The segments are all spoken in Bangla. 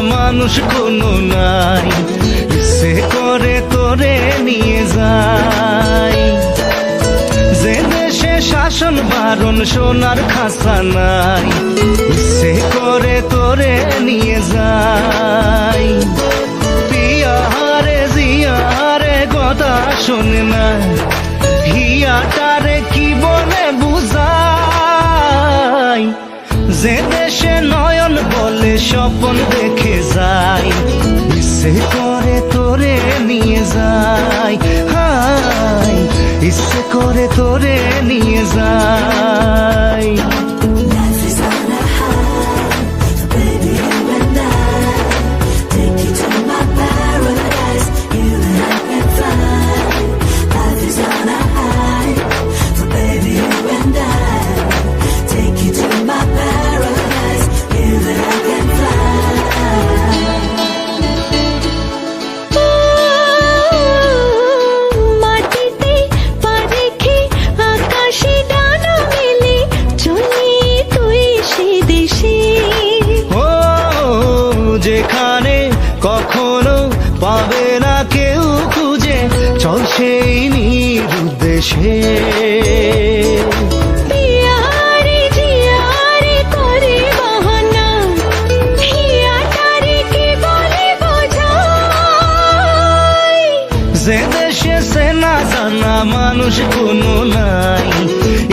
মানুষ কোনো নাই। সে করে তোরে নিয়ে যায়। যে দেশে শাসন বারণ সোনার খাসা নাই। সে করে তোরে নিয়ে যায়। পিয়ারে জিয়ারে কথা শোনে না। হিয়াটারে কি বলে বুঝাই যে দেশে স্বপন পাবে না কেউ খুঁজে। চল সেই নিরুদ্দেশে যে দেশে সে না জানা মানুষ কোনো নাই।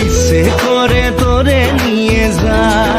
ইচ্ছে করে তোরে নিয়ে যায়।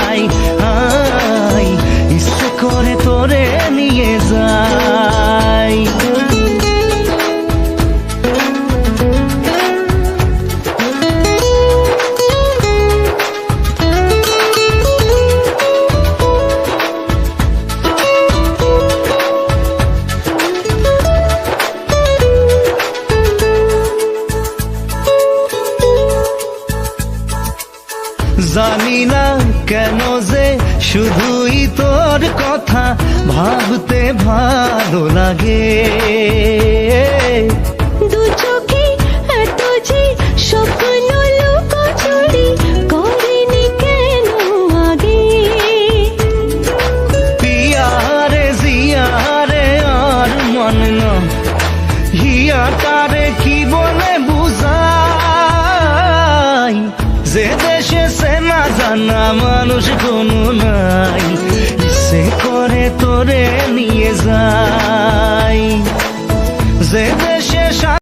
জানি না কেন যে শুধুই তোর কথা ভাবতে ভালো লাগে। দু চোখে এত যে স্বপ্ন লুকোচুরি করেনি কেন আগে? পিয়ারে জিয়ারে আর মন না হিয়া তারে কি বলে জানা মানুষ কোনো নাই। সে করে তোরে নিয়ে যায়। যে